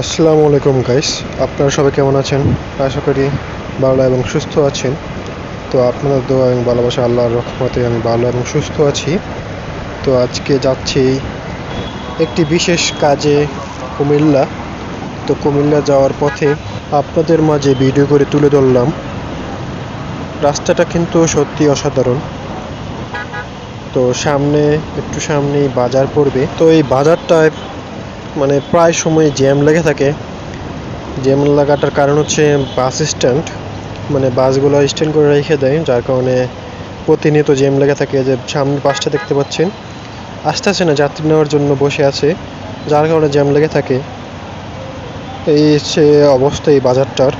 আসসালামু আলাইকুম গাইস আপনারা সবাই কেমন আছেন? আশা করি ভালো এবং সুস্থ আছেন। তো আপনাদের দোয়া এবং ভালোবাসা আল্লাহর রহমতে আমি ভালো এবং সুস্থ আছি। তো আজকে যাচ্ছি একটি বিশেষ কাজে কুমিল্লা। তো কুমিল্লা যাওয়ার পথে আপনাদের মাঝে ভিডিও করে তুলে ধরলাম। রাস্তাটা কিন্তু সত্যি অসাধারণ। তো সামনে, একটু সামনেই বাজার পড়বে। তো এই বাজারটায় মানে প্রায় সময় জ্যাম লেগে থাকে। জ্যাম লাগাটার কারণ হচ্ছে বাস স্ট্যান্ড মানে বাসগুলো স্ট্যান্ড করে রেখে দেয়, যার কারণে প্রতিনিয়ত জ্যাম লেগে থাকে। যে সামনে বাসটা দেখতে পাচ্ছেন আস্তে আস্তে না, যাত্রী নেওয়ার জন্য বসে আছে, যার কারণে জ্যাম লেগে থাকে। এই হচ্ছে অবস্থা এই বাজারটার।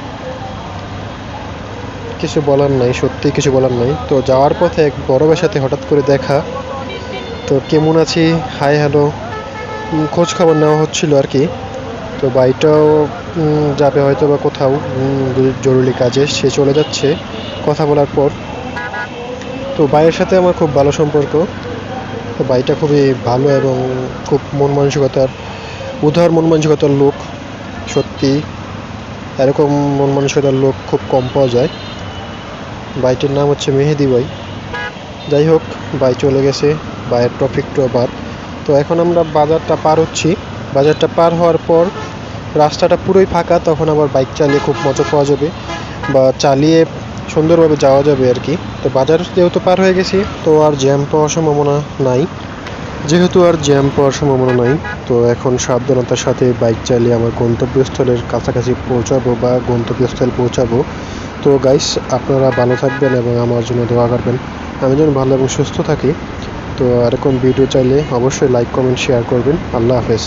কিছু বলার নাই, সত্যি কিছু বলার নাই। তো যাওয়ার পথে এক বড়বের সাথে হঠাৎ করে দেখা। তো কেমন আছি? হাই হ্যালো খোঁজ খবর নেওয়া হচ্ছিল আর কি। তো বাড়িটাও যাবে হয়তো বা কোথাও জরুরি কাজে, সে চলে যাচ্ছে কথা বলার পর। তো ভাইয়ের সাথে আমার খুব ভালো সম্পর্ক। তো ভাইটা খুবই ভালো এবং খুব মন মানসিকতার, উদার মন মানসিকতার লোক, সত্যি। এরকম মন মানসিকতার লোক খুব কম পাওয়া যায়। বাইটির নাম হচ্ছে মেহেদি ভাই। যাই হোক, ভাই চলে গেছে, ভাইয়ের টপিকটা আবার। তো এখন আমরা বাজারটা পার হচ্ছি। বাজারটা পার হওয়ার পর রাস্তাটা পুরোই ফাঁকা, তখন আবার বাইক চালিয়ে খুব মজা পাওয়া যাবে বা চালিয়ে সুন্দরভাবে যাওয়া যাবে আর কি। তো বাজার যেহেতু পার হয়ে গেছি, তো আর জ্যাম পাওয়ার সম্ভাবনা নাই। যেহেতু আর জ্যাম পাওয়ার সম্ভাবনা নাই, তো এখন সাবধানতার সাথে বাইক চালিয়ে আমার গন্তব্যস্থলের কাছাকাছি পৌঁছাবো বা গন্তব্যস্থল পৌঁছাবো। তো গাইস আপনারা ভালো থাকবেন এবং আমার জন্য দোয়া করবেন। আমি যেন ভালো এবং সুস্থ থাকি। তো এরকম ভিডিও চাইলে অবশ্যই লাইক কমেন্ট শেয়ার করবেন। আল্লাহ হাফেজ।